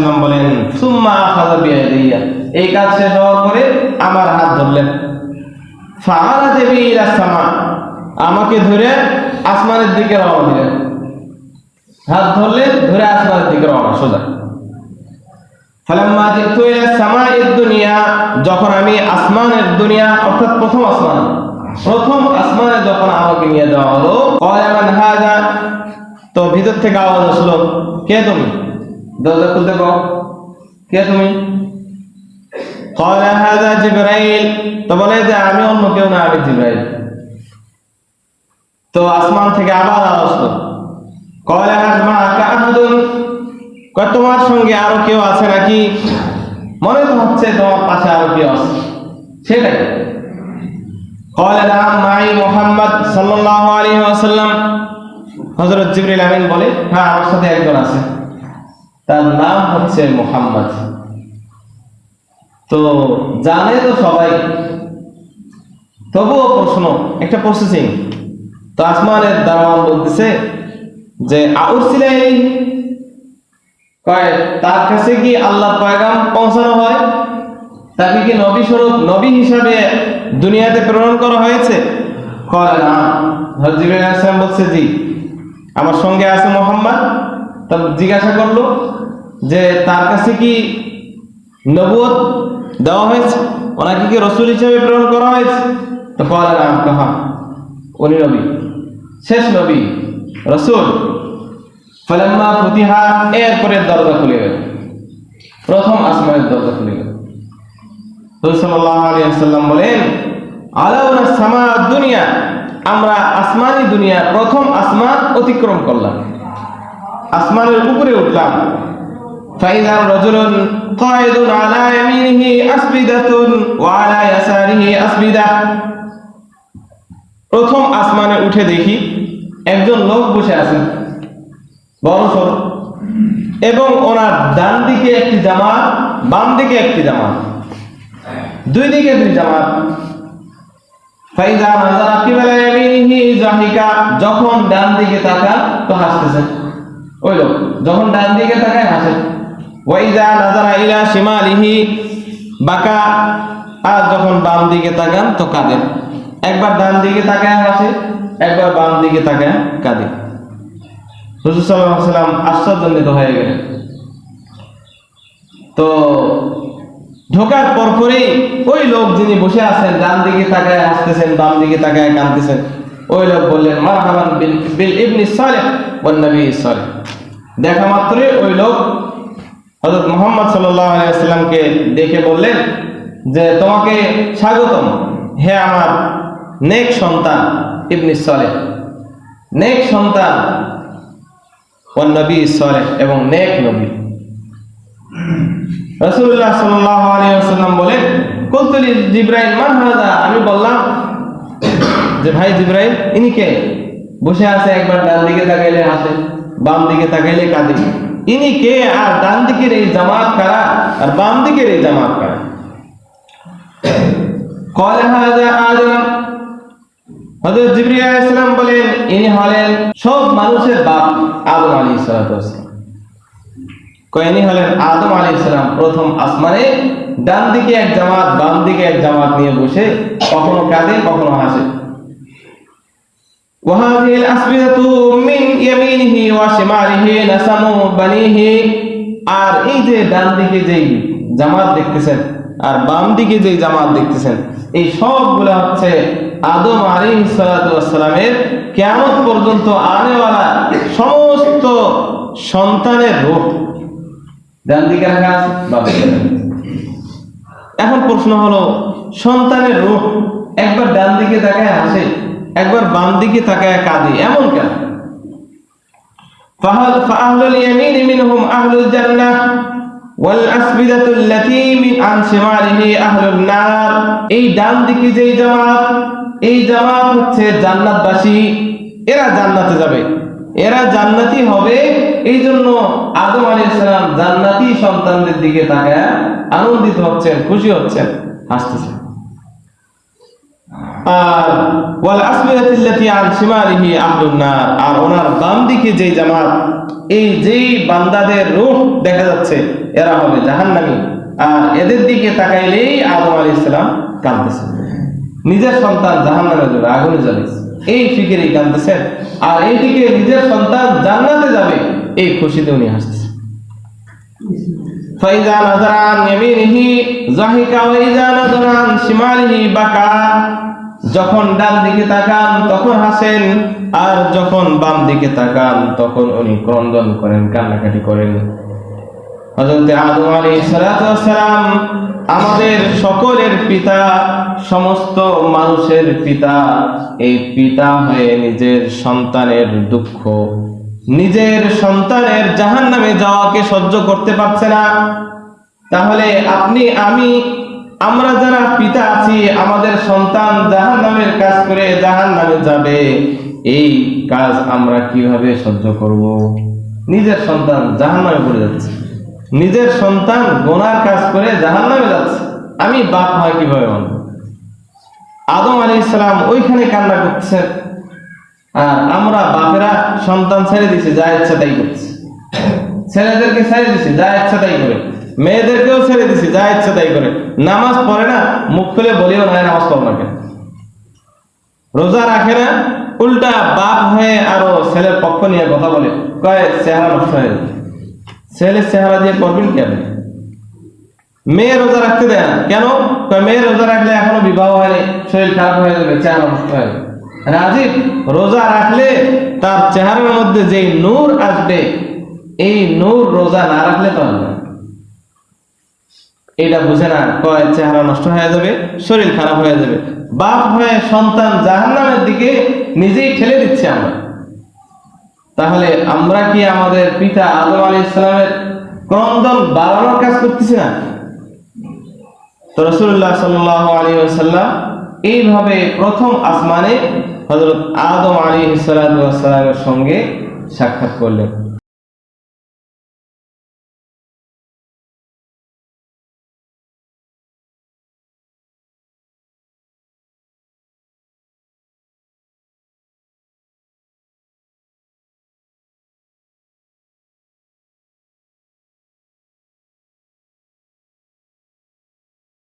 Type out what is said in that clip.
সাল্লাম বলেন, সুম্মা বিয়াদিয়া এই কাজ শেষ হওয়ার পরে আমার হাত ধরলেন। দেবী আমাকে ধরে আসমানের দিকে রওনা দিলেন। হাত ধরলেন ধরে আসমানের দিকে রওনা, সোজা। ফালাম্মা দুনিয়া, যখন আমি আসমানের দুনিয়া, অর্থাৎ প্রথম আসমান, প্রথম আসমানে যখন আমাকে নিয়ে যাওয়া হলো মান হাযা তো ভিতর থেকে আওয়াজ আসলো, কে তুমি? দরজা খুলতে কও কে তুমি ক্বালা হাযা জিবরাইল তো বলে যে আমি অন্য কেউ না আমি জিবরাইল তো আসমান থেকে আবার আওয়াজ আসলো ক্বালা হাল মাআকা আহাদুন কয় তোমার সঙ্গে আরো কেউ আছে নাকি মনে তো হচ্ছে তোমার পাশে আরো কেউ আছে সেটাই قال نعم معي মোহাম্মদ সাল্লাল্লাহু আলাইহি ওয়াসাল্লাম হযরত জিবরিল আমিন বলে হ্যাঁ আমার সাথে একজন আছে তার নাম হচ্ছে মোহাম্মদ। তো জানে তো সবাই। তবুও প্রশ্ন, একটা প্রসেসিং তো আসমানের দারওয়ান বলতেছে যে তার কাছে কি আল্লাহ পয়গাম পৌঁছানো হয়? তাকে কি নবী স্বরূপ, নবী হিসাবে দুনিয়াতে প্রেরণ করা হয়েছে? কয়, না। বলছে, জি, আমার সঙ্গে আছে মোহাম্মদ। তা জিজ্ঞাসা করল যে তার কাছে কি নবুয়ত দেওয়া হয়েছে? ওনাকে কি রসুল হিসেবে প্রেরণ করা হয়েছে? তো কয় না কাহা উনি নবী। শেষ নবী। রসুল। ফালাম্মা ফুতিহা, এরপরে দরজা খুলে গেল। প্রথম আসমানের দরজা খুলে গেল। ওয়াসাল্লাম বলেন, আলাউনা সামা দুনিয়া। আমরা আসমানি দুনিয়া প্রথম আসমান অতিক্রম করলাম। আসমানের উপরে উঠলাম। فإذا رجل قائد على يمينه أسبدة وعلى يساره أسبدة প্রথম আসমানে উঠে দেখি একজন লোক বসে আছেন বড় সড় এবং ওনার ডান দিকে একটি জামাত বাম দিকে একটি জামাত দুই দিকে দুই জামাত ফাইদা নাজারা কিবালা ইয়ামিনিহি জাহিকা যখন ডান দিকে তাকান তো হাসতেছেন ওই লোক যখন ডান দিকে তাকায় হাসে ওয়াইদা নাজারা ইলা শিমালিহি, বাকা, আর যখন বাম দিকে তাকান তো কাঁদেন একবার ডান দিকে তাকায় হাসে, একবার বাম দিকে তাকায় কাঁদে। হুজুর আলাইহি সাল্লাম আশ্চর্যান্বিত হয়ে গেলেন। তো ঢোকার পরপরই ওই লোক যিনি বসে আছেন, ডান দিকে তাকায় হাসতেছেন, বাম দিকে তাকায় কাঁদতেছেন, ওই লোক বললেন, মারহাবান বিল ইবনি সালেহ ওয়ান নবী সালেহ। দেখা মাত্রই ওই লোক হযরত মোহাম্মদ আলাইহি দেখে বললেন যে, তোমাকে স্বাগতম। হে আমার নেক সন্তান ইবনি সালেহ। নেক সন্তান ওয়ান নবী সালেহ এবং নেক নবী। আলাইহি ওয়াসাল্লাম বলেন কুলতুলি জিবরাইল, মান হাদা আমি বললাম যে, ভাই জিবরাইল, ইনি কে? বসে আছে একবার ডান দিকে তাকাইলে হাসে, বাম দিকে তাকাইলে কাঁদে। ইনি কে আর ডান দিকের এই জামাত কারা আর বাম দিকের এই জামাত কারা قال هذا آدم হযরত জিবরিল আলাইহিস সালাম বলেন ইনি হলেন সব মানুষের বাপ আদম আলাইহিস সালাতু ওয়াসালাম কয়েনি হলেন আদম আলী ইসলাম প্রথম আসমানে ডান দিকে এক জামাত বাম দিকে এক জামাত নিয়ে বসে কখনো কাঁদে কখনো হাসে وهذه الأسبدة من يمينه وشماله نسم بنيه আর এই যে ডান দিকে যেই জামাত দেখতেছেন আর বাম দিকে যেই জামাত দেখতেছেন এই সবগুলো হচ্ছে আদম আলী সালামের কেমন পর্যন্ত আনেওয়ালা সমস্ত সন্তানের রূপ ডান দিকে রাখা আছে বাম দিকে রাখা আছে। এখন প্রশ্ন হলো সন্তানের রূপ একবার ডান দিকে তাকায় হাসে একবার বাম দিকে তাকায় কাঁদে এমন কেন فهل- فأهل اليمين منهم أهل الجنة والأسبدة التي من عن شماله أهل النار এই ডান দিকে যেই জামাত এই জামাত হচ্ছে জান্নাতবাসী এরা জান্নাতে যাবে এরা জান্নাতি হবে এই জন্য আদম আলাইহিস সালাম জান্নাতি সন্তানদের দিকে তাকায় আনন্দিত হচ্ছেন খুশি হচ্ছেন হাসতেছেন আর ওয়াল আসবিয়াতিল্লাতি আন শিমালিহি আহলুন নার আর ওনার বাম দিকে যেই জামাত এই যেই বান্দাদের রূহ দেখা যাচ্ছে এরা হবে জাহান্নামী আর এদের দিকে তাকাইলেই আদম আলী ইসলাম কাঁদতেছে নিজের সন্তান জাহান্নামে যাবে আগুনে যাবে এই ফিকিরেই কাঁদতেছেন আর এইদিকে নিজের সন্তান জান্নাতে যাবে এই খুশিতে উনি হাসতেছেন فإذا نظر عن يمينه ضحك وإذا نظر عن شماله بكى যখন ডান দিকে তাকান, তখন হাসেন। আর যখন বাম দিকে তাকান, তখন উনি ক্রন্দন করেন, কান্নাকাটি করেন। হযরত আদম ওয়াস সালাম আমাদের সকলের পিতা, সমস্ত মানুষের পিতা, এই পিতা হয়ে নিজের সন্তানের দুঃখ, নিজের সন্তানের জাহান্নামে যাওয়াকে সহ্য করতে পারছে না। তাহলে আপনি, আমি আমরা যারা পিতা আছি, আমাদের সন্তান জাহান নামের কাজ করে জাহান্নামে যাবে। এই কাজ আমরা কীভাবে সহ্য করব? নিজের সন্তান জাহান্নামে পড়ে যাচ্ছে। নিজের সন্তান গোনার কাজ করে জাহান্নামে যাচ্ছে। আমি বাপ হয় কীভাবে মানব আদম আলী ইসলাম ওইখানে কান্না করছেন আর আমরা বাপেরা সন্তান ছেড়ে দিছি, যা ইচ্ছা তাই করছি। ছেলেদেরকে ছেড়ে দিছি, যা ইচ্ছা তাই করে। মেয়েদেরকেও ছেড়ে দিছি, যা ইচ্ছা তাই করে। নামাজ পড়ে না, মুখ খুলে বলিও না, নামাজ পড়ো না কেন? রোজা রাখে না, উল্টা বাপ হয়ে আরও ছেলের পক্ষ নিয়ে কথা বলে, কয়, চেহারা নষ্ট হয়ে যাবে ছেলের চেহারা দিয়ে করবেন কি আপনি? মেয়ে রোজা রাখতে দেয় না। কেন? কয়, মেয়ে রোজা রাখলে এখনও বিবাহ হয়নি, শরীর খারাপ হয়ে যাবে, চেহারা নষ্ট হয়ে যাবে। রাজীব রোজা রাখলে তার চেহারার মধ্যে যেই নূর আসবে, এই নূর রোজা না রাখলে তো না। এটা বুঝে না, কয় চেহারা নষ্ট হয়ে যাবে, শরীর খারাপ হয়ে যাবে। বাপ হয়ে সন্তান জাহান্নামের দিকে নিজেই ঠেলে দিচ্ছে আমরা। তাহলে আমরা কি আমাদের পিতা আদম আলী ইসলামের ক্রন্দন বাড়ানোর কাজ করতেছি না? তো রসুল্লাহ সাল্লাহ আলী সাল্লাম এইভাবে প্রথম আসমানে হজরত আদম আলী সালামের সঙ্গে সাক্ষাৎ করলেন।